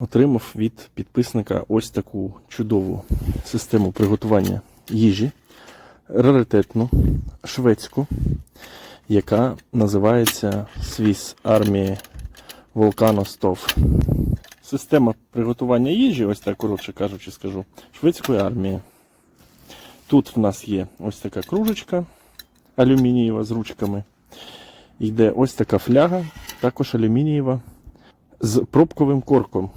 Отримав від підписника ось таку чудову систему приготування їжі, раритетну, шведську, яка називається Swiss Army Volcano Stove. Система приготування їжі, ось так коротше кажучи, скажу, шведської армії. Тут в нас є ось така кружечка алюмінієва з ручками. Йде ось така фляга, також алюмінієва, з пробковим корком.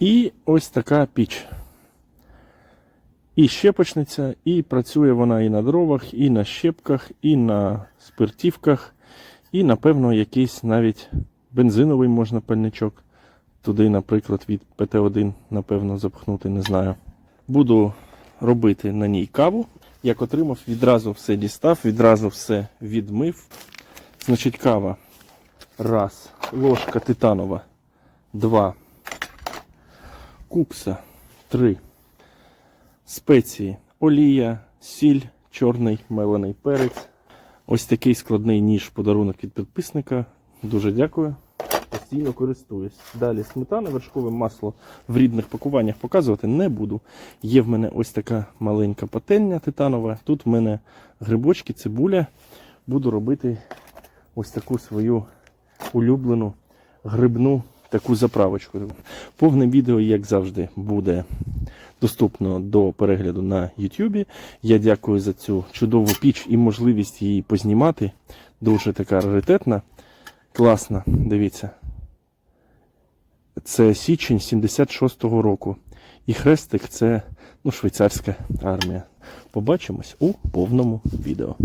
І ось така піч. І щепочниця, і працює вона і на дровах, і на щепках, і на спиртівках, і, напевно, якийсь навіть бензиновий можна пальничок. Туди, наприклад, від ПТ-1, напевно, запхнути, не знаю. Буду робити на ній каву. Як отримав, відразу все дістав, відразу все відмив. Значить, кава. Раз. Ложка титанова. Два. Кукса. Три. Спеції. Олія, сіль, чорний мелений перець. Ось такий складний ніж подарунок від підписника. Дуже дякую. Постійно користуюсь. Далі сметана, вершкове масло в рідних пакуваннях показувати не буду. Є в мене ось така маленька пательня титанова. Тут в мене грибочки, цибуля. Буду робити ось таку свою улюблену грибну таку заправочку. Повне відео, як завжди, буде доступно до перегляду на YouTube. Я дякую за цю чудову піч і можливість її познімати. Дуже така раритетна, класна. Дивіться. Це січень 76-го року. І хрестик це ну, швейцарська армія. Побачимось у повному відео.